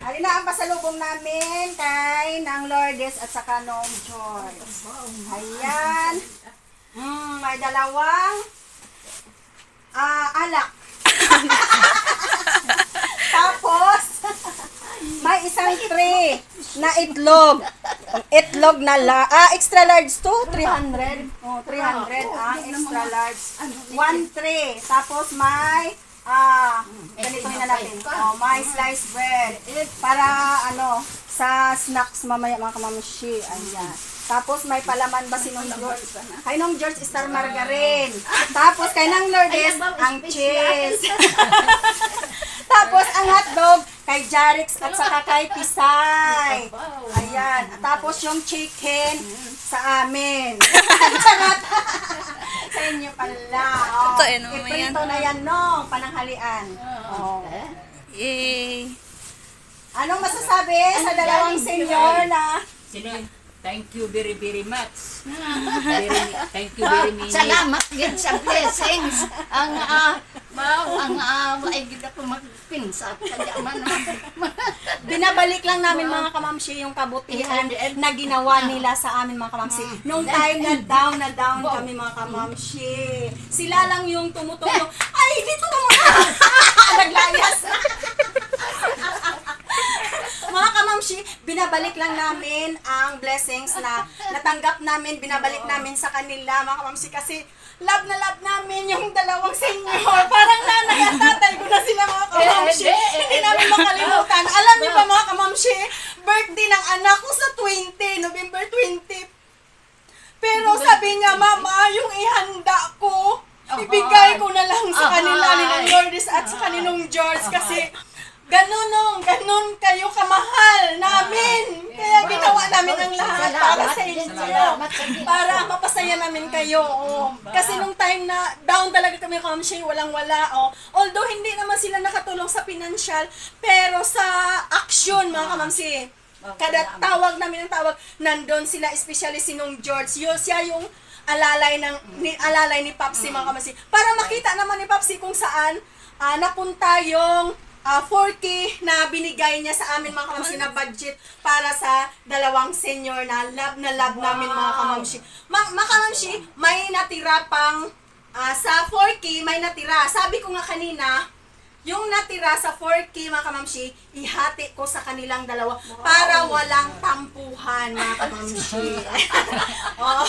Alin na ang pasalubong namin kay Nang Lourdes at saka Nong George. Ayan. Mm, may dalawang ah alak. Tapos, may isang tray na itlog. Itlog na la, ah, extra large to, 300. Oh, 300 ang extra large. One tray. Tapos may, ah, ganito na natin. Oh, may sliced bread. Para, ano, sa snacks mamaya mga kamamshi. Ayan. Tapos may palaman ba si Nong George? Kay Nong George, star margarine. Tapos kay Nang Lourdes, ang cheese. Tapos ang hotdog kay Jarix at saka kay Pisay. Ayan. Tapos yung chicken sa amin. Charot. sa inyo pala. Oh. Ito, eh, naman yan. Iprito na yan, no? Pananghalian. Oh. Yay! Anong masasabi sa dalawang senior na Sino? Thank you very very much. Very, thank you very much. Salamat gid sa blessings. Ang ah, wow, ang ah, ay gid ako magpinsat kaya man. binabalik lang namin mga kamamsi yung kabutihan na ginawa nila sa amin mga kamamsi. Nung time na down na down kami mga kamamsi. Sila lang yung tumutulong. Ay, dito ka muna! Naglayas. Binabalik lang namin ang blessings na natanggap namin, binabalik namin sa kanila mga kamamsi kasi love na love namin yung dalawang senior. Parang nanay at tatay ko na sila mga kamamsi. Eh, eh, eh, Hindi namin makalimutan. Alam niyo ba mga kamamsi, birthday ng anak ko sa 20, November 20. Pero sabi niya, Mama, yung ihanda ko, ibigay ko na lang sa kanila ni Lourdes at sa kaninong George kasi ganun nung, ganun kayo kamahal namin. Kaya ginawa namin ang lahat para sa inyo. Para mapasaya namin kayo. Oh. Kasi nung time na down talaga kami kamsi, walang wala. Oh. Although hindi naman sila nakatulong sa financial, pero sa action mga kamamsi. Kada tawag namin ng tawag, nandun sila, especially si nung George. Yun, siya yung alalay ng ni, alalay ni Papsi mga kamasi. Para makita naman ni Papsi kung saan ah, napunta yung ah, 4K na binigay niya sa amin mga kamamsi na budget para sa dalawang senior na love na love namin mga kamamsi. Ma mga kamamsi, may natira pang ah, sa 4K may natira. Sabi ko nga kanina, yung natira sa 4K mga kamamsi, ihati ko sa kanilang dalawa para walang tampuhan mga kamamsi. oh.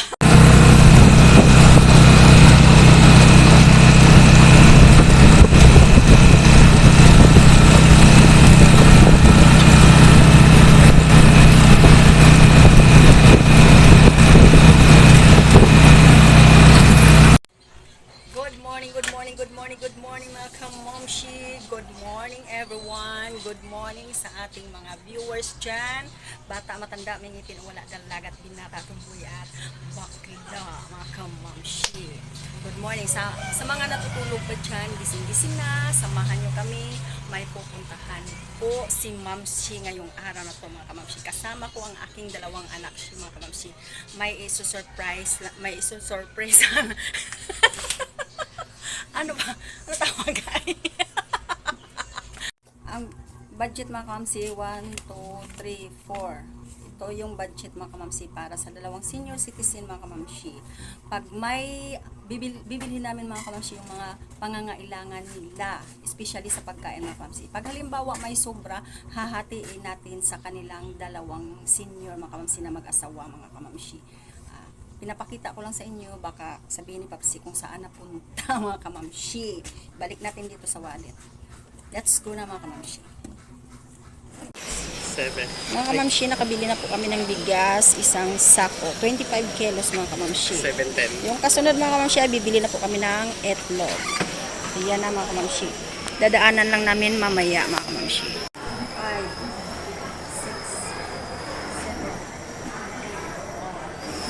Good morning, good morning, good morning, mga kamomshi. Good morning everyone. Good morning sa ating mga viewers dyan. Bata, matanda, may ngipin, wala dalagat, binata, tumboy at bakla mga kamomshi. Good morning sa, sa mga natutulog pa dyan. Gising-gising na, samahan nyo kami. May pupuntahan po si Mamshi ngayong araw na to mga kamamshi. Kasama ko ang aking dalawang anak si mga kamamshi. May iso-surprise, may iso-surprise ano ba? Ano tawag ay? Ang budget mga kamamsi, 1, 2, 3, 4. Ito yung budget mga kamamsi para sa dalawang senior citizen mga kamamsi. Pag may bibil, bibili namin mga kamamsi yung mga pangangailangan nila, especially sa pagkain mga kamamsi. Pag halimbawa may sobra, hahatiin natin sa kanilang dalawang senior mga kamamsi na mag-asawa mga kamamsi. Pinapakita ko lang sa inyo, baka sabihin ni Papsi kung saan napunta mga kamamshi. Balik natin dito sa wallet. Let's go na mga kamamshi. Seven. Mga kamamshi, nakabili na po kami ng bigas, isang sako, 25 kilos mga kamamshi. Seven, ten. Yung kasunod mga kamamshi, ay bibili na po kami ng etlog. Ayan na mga kamamshi. Dadaanan lang namin mamaya mga kamamshi. 5, 6, 7,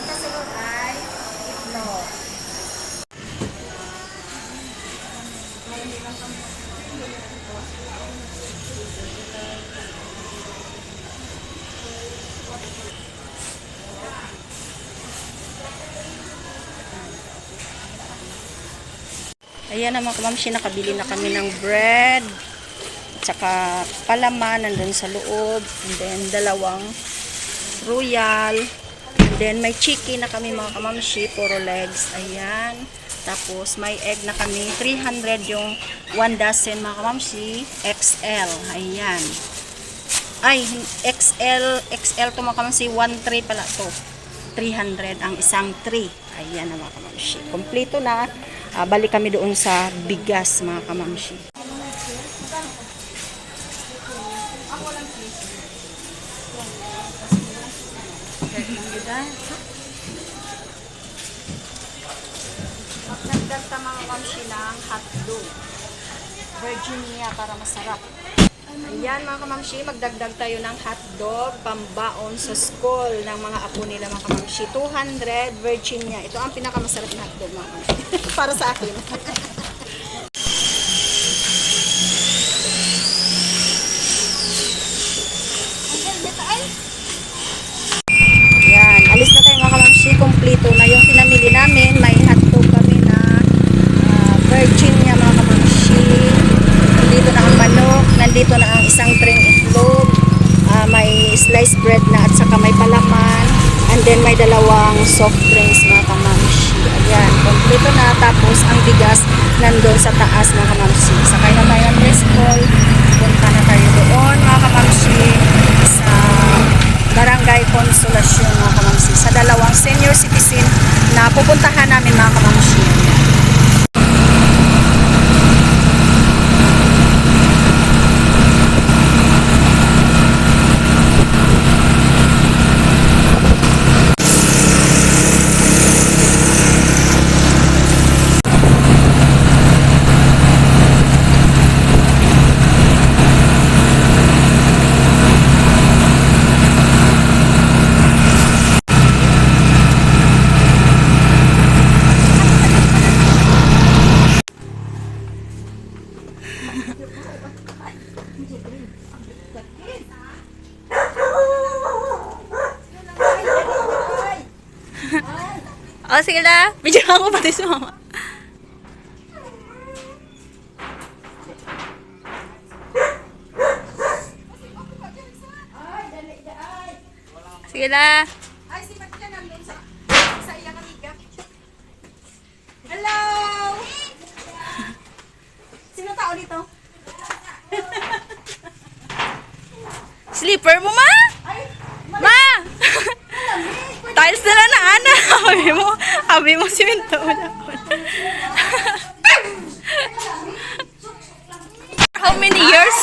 Ang kasunod ay itlog. Ayan na mga kamamshi, nakabili na kami ng bread. Tsaka palaman nandun sa loob. And then dalawang royal. And then may chicken na kami mga kamamshi, puro legs. Ayan. Tapos may egg na kami. 300 yung 1 dozen mga kamamshi. XL. Ayan. Ay, XL, XL to mga kamamshi. 1 tray pala to. 300 ang isang tray. Ayan na mga kamamshi. Kompleto na. Ah, balik kami doon sa bigas mga kamamshi. Magdagdag ka mga kamamshi ng hotdog. Virginia para masarap. Ayan mga kamamshi, magdagdag tayo ng hotdog, pambaon sa school ng mga apo nila mga kamamshi. 200 Virginia. Ito ang pinakamasarap na hotdog mga kamamshi. para sa akin. Yan, alis na tayo mga kamamshi. Kompleto na yung pinamili namin. May hotdog kami na ah, Virginia mga kamamshi. Nandito na ang manok. Nandito na ang isang tring itlog. Ah, may sliced bread na at saka may palaman. And then may dalawang soft drinks mga kamamshi. Ayan, kompleto na. Tapos ang bigas nandun sa taas mga kamamshi. Sakay na tayo ng Bristol. Punta na tayo doon mga kamamshi sa Barangay Consolacion mga kamamsi sa dalawang senior citizen na pupuntahan namin mga kamamsi. Oh, sige na. Bidyan ako pati si mama. Sige na. Ay, si Matia nandun sa, sa iyang amiga. Hello! Sino tao dito? Slipper mo, ma? Ay, Ma! Tiles na lang na, Ana. Sabi mo, sabi mo, simento na. How many years?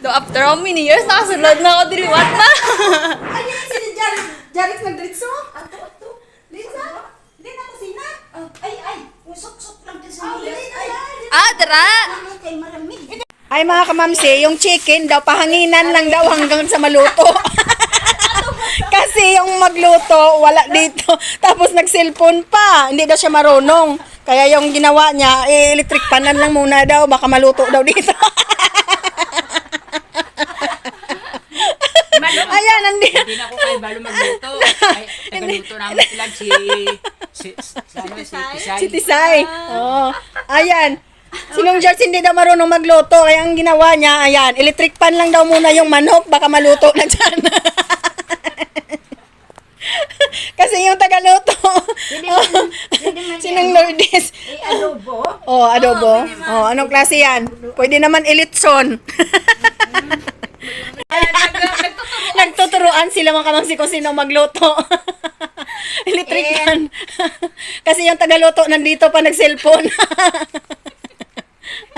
Do after how many years, nakasulod na ako diri what na? Ay, si Jarik. Jarik nagdiritso? Ato, ato. Lisa? Di na kusina? Ay, ay, usok-sok lang yan. ah, maramig. Ay mga kamamsi, yung chicken daw pahanginan lang daw hanggang sa maluto. Kasi yung magluto, wala dito. Tapos nag-cellphone pa. Hindi daw siya marunong. Kaya yung ginawa niya, eh, electric panan lang muna daw. Baka maluto daw dito. Ayan, nandi. Hindi na ako kayo balo magluto. Ay, tagaluto namin sila si... Si, si, si. Si Tisay. Oo. Ayan. Sinong George hindi daw marunong magluto. Kaya ang ginawa niya, ayan, electric pan lang daw muna yung manok. Baka maluto na dyan. Kasi yung tagaluto. Sinong Lourdes? Ay, adobo. Oh, adobo. Oh, anong klase yan? Pwede naman elitson. Nagtuturuan sila mga kamangsi kung sino magluto. Electric pan. Kasi yung tagaluto nandito pa nag-cellphone.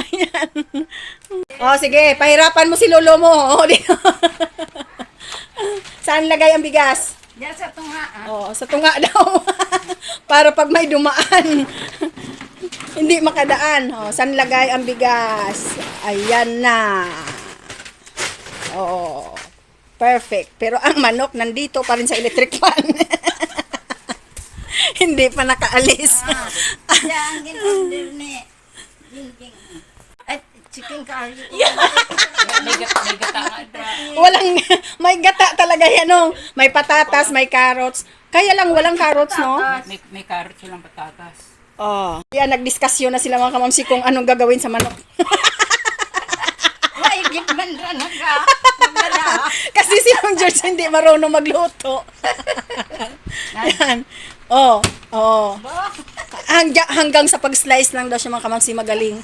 Ayan. Oh, sige. Pahirapan mo si lolo mo. Oh. Saan lagay ang bigas? Diyan sa tungaan. Oo, sa tunga daw. Para pag may dumaan, hindi makadaan. Oh, saan lagay ang bigas? Ayan na. Oo. Perfect. Pero ang manok nandito pa rin sa electric fan. hindi pa nakaalis. Diyan ang gin-order ni. Ding-ding. Ay, chicken curry. May gata, may gata nga. walang, may gata talaga yan, no? May patatas, may carrots. Kaya lang walang carrots, no? May, may carrots walang patatas. Oh. Yan, nagdiskasyon na sila mga kamamsi kung anong gagawin sa manok. Maigit man ra naga. Magdala. Kasi si Ma'am George hindi marunong magluto. Yan. Oh, oh. Hangga, hanggang sa pag-slice lang daw siya mga kamamsi magaling.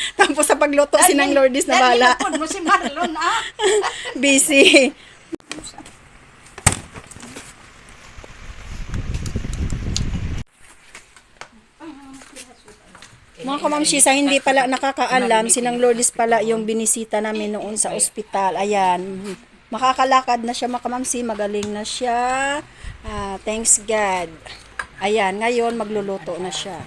Tapos sa pagluto, si Nang Lourdes na bala. Dahil mo si Marlon ah. Busy. Mga kamamsi, sa hindi pala nakakaalam, sinang Lourdes pala yung binisita namin noon sa ospital. Ayan, makakalakad na siya mga kamamsi, magaling na siya. Ah, thanks God. Ayan, ngayon magluluto na siya.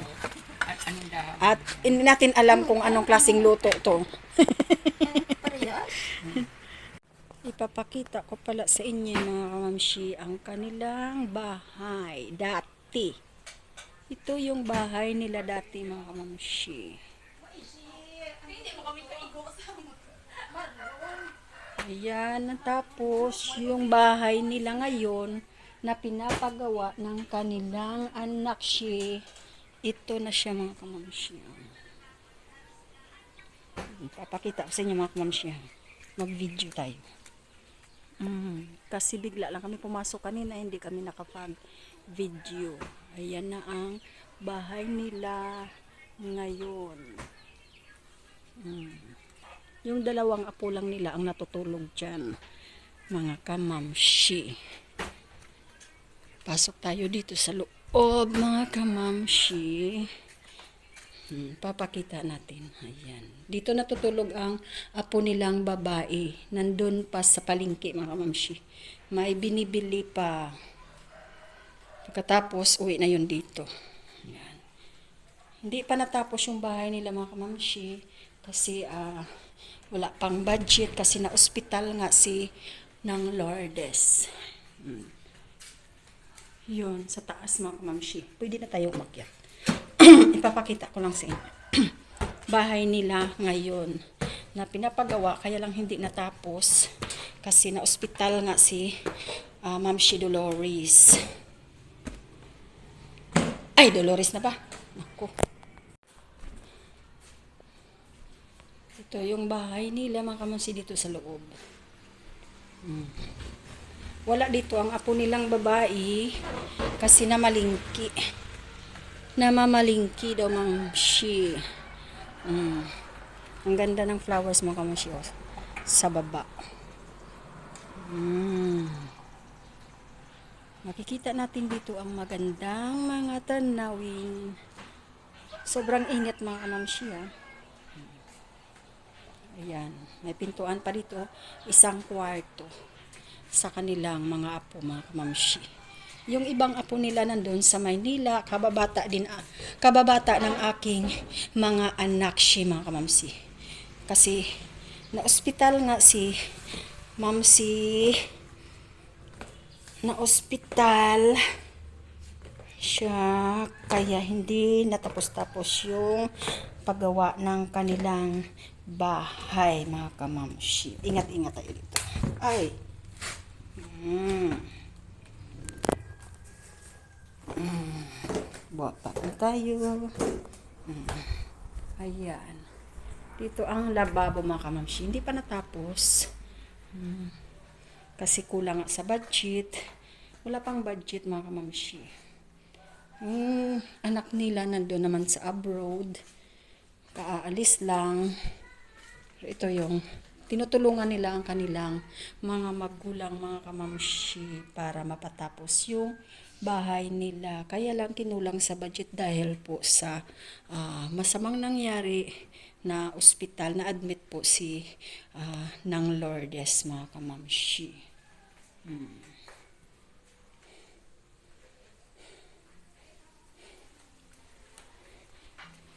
A- Anong dahon? At hindi natin alam kung anong klaseng luto to. Ipapakita ko pala sa inyo mga kamamshi ang kanilang bahay dati. Ito yung bahay nila dati mga kamamshi. Ayan, tapos yung bahay nila ngayon na pinapagawa ng kanilang anak siya. Ito na siya mga kamamshi. Papakita ko sa inyo mga kamamshi. Mag-video tayo. Mm, kasi bigla lang kami pumasok kanina, hindi kami nakapag-video. Ayan na ang bahay nila ngayon. Mm. Yung dalawang apo lang nila ang natutulog dyan. Mga kamamshi. Pasok tayo dito sa loob, mga kamamshi. Hmm, papakita natin. Ayan. Dito natutulog ang apo nilang babae. Nandun pa sa palingki, mga kamamshi. May binibili pa. Pagkatapos, uwi na yun dito. Ayan. Hindi pa natapos yung bahay nila, mga kamamshi. Kasi, ah, wala pang budget kasi na ospital nga si ng Lourdes. Hmm. Yun, sa taas mga kamamshi. Pwede na tayo umakyat. Ipapakita ko lang sa inyo. Bahay nila ngayon na pinapagawa kaya lang hindi natapos kasi na ospital nga si ah, Ma'am Shi Dolores. Ay, Dolores na ba? Naku. Ito yung bahay nila mga kamansi dito sa loob. Hmm. Wala dito ang apo nilang babae kasi namalingki. Namamalingki daw Ma'am Shi. Mm. Ang ganda ng flowers mga kamansi oh, sa baba. Mm. Makikita natin dito ang magandang mga tanawin. Sobrang init mga kamamsi ah. Ayan, may pintuan pa dito, isang kwarto sa kanilang mga apo, mga kamamshi. Yung ibang apo nila nandun sa Maynila, kababata din, kababata ng aking mga anak si mga kamamsi. Kasi, na ospital nga si mamsi, na ospital, siya kaya hindi natapos-tapos yung paggawa ng kanilang bahay mga kamamshi. Ingat-ingat tayo dito. Ay. Mm. Mm. Bata na tayo. Mm. Ayan. Dito ang lababo mga kamamshi. Hindi pa natapos. Mm. Kasi kulang sa budget. Wala pang budget mga kamamshi. Yung anak nila nandun naman sa abroad. Kaalis lang. Ito yung tinutulungan nila ang kanilang mga magulang, mga kamamshi para mapatapos yung bahay nila. Kaya lang kinulang sa budget dahil po sa ah, masamang nangyari na ospital na admit po si ah, ng Lourdes mga kamamshi.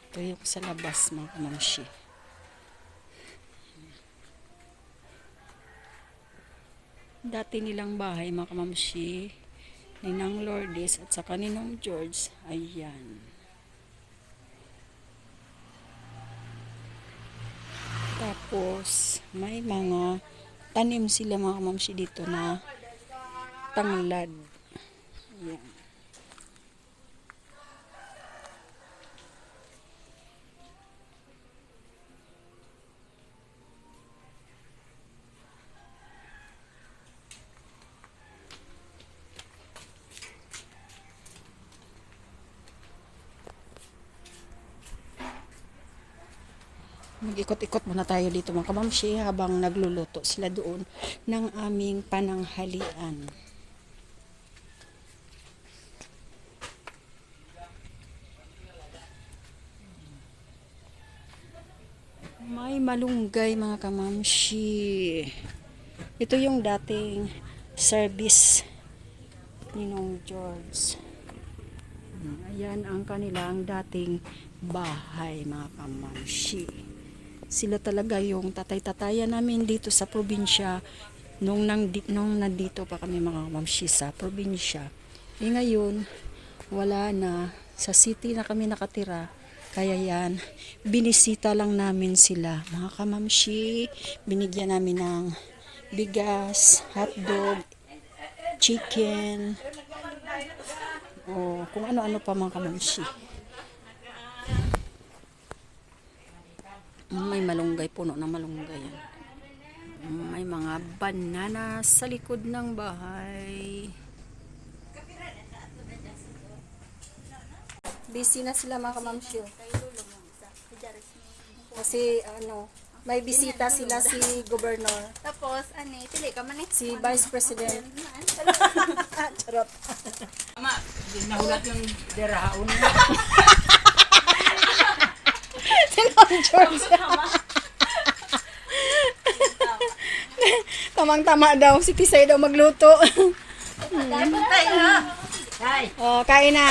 Ito yung sa labas mga kamamshi. Dati nilang bahay mga kamamshi, ninang Lourdes at saka ninong George, ayan. Tapos, may mga tanim sila mga kamamshi dito na tanglad. Ayan. Mag-ikot-ikot muna tayo dito mga kamamshi habang nagluluto sila doon ng aming pananghalian. May malunggay mga kamamshi. Ito yung dating service ni Nong George. Ayan ang kanilang dating bahay mga kamamshi. Sila talaga yung tatay-tatayan namin dito sa probinsya nung, nang, nung nandito pa kami mga kamamshi sa probinsya. Eh ngayon, wala na. Sa city na kami nakatira. Kaya yan, binisita lang namin sila. Mga kamamshi, binigyan namin ng bigas, hotdog, chicken, o kung ano-ano pa mga kamamshi. May malunggay, puno ng malunggay. yan. May mga banana sa likod ng bahay. Busy na sila mga kamamsyo. Kasi ano, may bisita sila si Governor, Tapos, ano, pili ka man eh. si Vice President. Charot. Tama, di nahulat yung derahaon. George. Tamang tama daw, si Pisay daw magluto. Oh, kain na.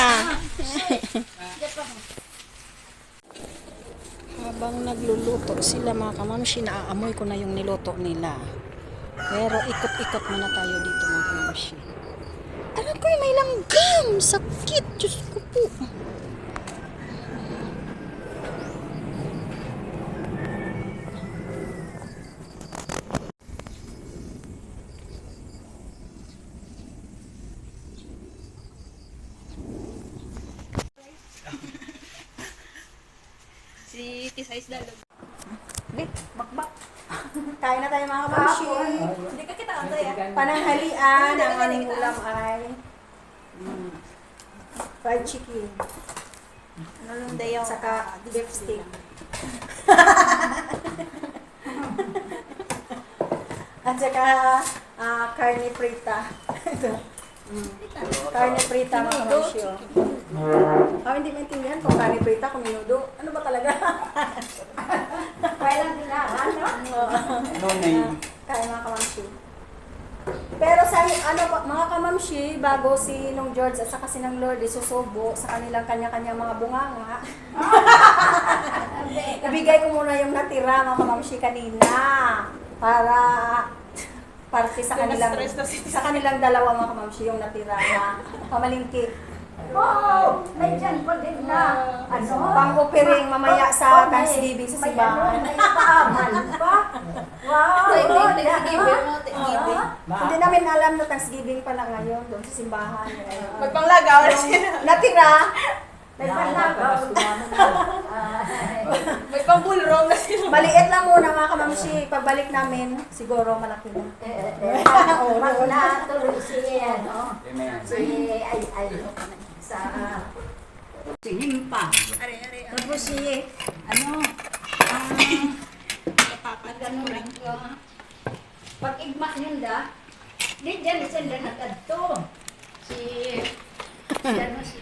Habang nagluluto sila mga kamamshi, naaamoy ko na yung niluto nila. Pero ikot-ikot muna tayo dito mga kamamshi. Alam ko may langgam! Sakit! Diyos ko po. Si Tisay Dalog. Bit, bakbak. Kain na tayo mga kamamshi. Hindi ka kita Pananghalian, ang aming ulam ay mm, fried chicken. Nalunday yung Steak. At saka ah, karne prita. Ito. Mm. Karne prita mga kamamshi. oh. Ah, hindi maintindihan kung karne prita, kung minudo. Ano ba talaga? Kaya lang nila, ano? no name. Kaya mga kamamshi. Pero sa ano mga kamamshi, bago si nung George at saka si nang Lord isusubo sa kanilang kanya-kanya mga bunganga. Ibigay ko muna yung natira mga kamamshi kanina para parte sa kanilang sa kanilang dalawa mga kamamshi yung natira na pamalingki. Oh, may dyan pa din na. Ano? Pang-offering mamaya sa Thanksgiving sa simbahan. May paaman pa. Wow. Thanksgiving mo, Thanksgiving. Hindi namin alam na Thanksgiving pala ngayon doon sa simbahan. Magpanglagaw na Natira, May panlagaw. May pambulrong na sila. Maliit lang muna mga kamamshi. Pagbalik namin, siguro malaki na. Pag natuloy si, ano, Amen. si, ay, ay, sa, singin pa. Tapos si, ano, ang, ano lang yung, pag igma yun da, di dyan sila nagkadto. Si, si, ano, si,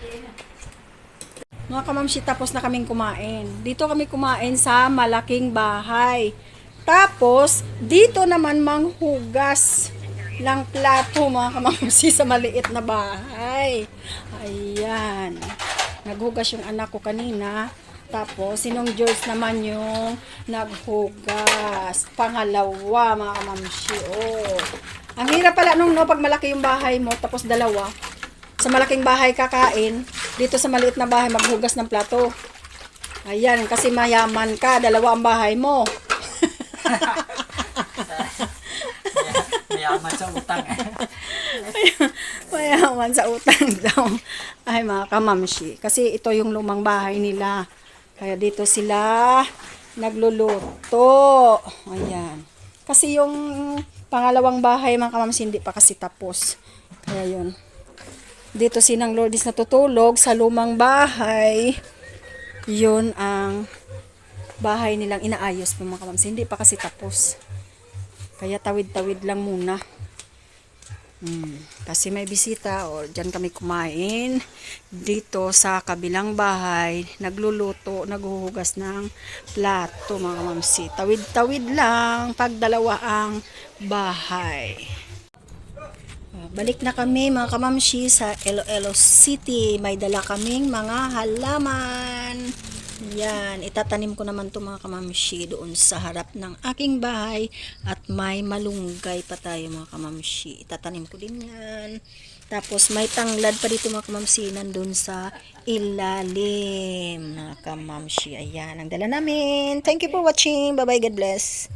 Mga kamamshi, tapos na kaming kumain. Dito kami kumain sa malaking bahay. Tapos, dito naman manghugas ng plato mga kamamshi sa maliit na bahay. Ayan. Naghugas yung anak ko kanina. Tapos, sinong George naman yung naghugas. Pangalawa, mga kamamshi. Oh. Ang hirap pala nung no, pag malaki yung bahay mo, tapos dalawa. Sa malaking bahay kakain, dito sa maliit na bahay maghugas ng plato. Ayan, kasi mayaman ka, dalawa ang bahay mo. Mayaman sa utang eh. mayaman sa utang daw. Ay mga kamamshi. Kasi ito yung lumang bahay nila. Kaya dito sila nagluluto. Ayan. Kasi yung pangalawang bahay mga kamamshi hindi pa kasi tapos. Kaya yun. Dito si Nang Lourdes natutulog sa lumang bahay. Yun ang bahay nilang inaayos po mga kamamsi. Hindi pa kasi tapos. Kaya tawid-tawid lang muna. Hmm, kasi may bisita o dyan kami kumain dito sa kabilang bahay nagluluto, naghuhugas ng plato mga mamsi tawid-tawid lang pag dalawa ang bahay Ah, Balik na kami mga kamamshi sa Iloilo City. May dala kaming mga halaman. Yan, itatanim ko naman to mga kamamshi doon sa harap ng aking bahay at may malunggay pa tayo mga kamamshi. Itatanim ko din yan. Tapos may tanglad pa dito mga kamamshi nandun sa ilalim mga kamamshi. Ayan, ang dala namin. Thank you for watching. Bye-bye. God bless.